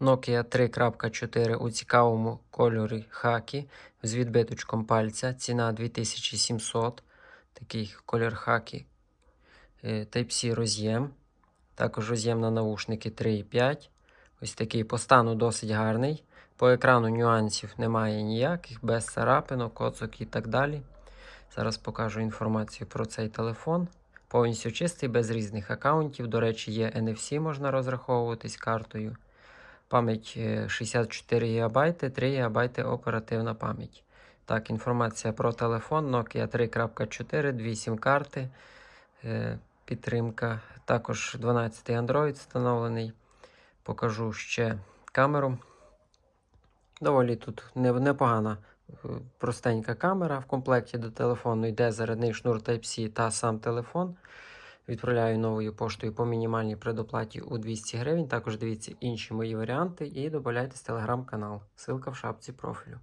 Nokia 3.4 у цікавому кольорі хакі з відбиточком пальця. Ціна 2700. Такий колір хакі. Е, Type-C роз'єм. Також роз'єм на наушники 3.5. Ось такий по стану досить гарний. По екрану нюансів немає ніяких, без царапинок, коцок і так далі. Зараз покажу інформацію про цей телефон. Повністю чистий, без різних аккаунтів. До речі, є NFC, можна розраховуватись картою. Пам'ять е, 64 ГБ, 3 ГБ оперативна пам'ять. Так, інформація про телефон Nokia 3.4, 2 сім-карти, е, підтримка. Також 12 Android встановлений. Покажу ще камеру. Доволі тут непогана е, простенька камера. В комплекті до телефону йде зарядний шнур Type-C та сам телефон. Відправляю новою поштою по мінімальній предоплаті у 200 гривень. Також дивіться інші мої варіанти і додайтесь телеграм-канал. Ссылка в шапці профілю.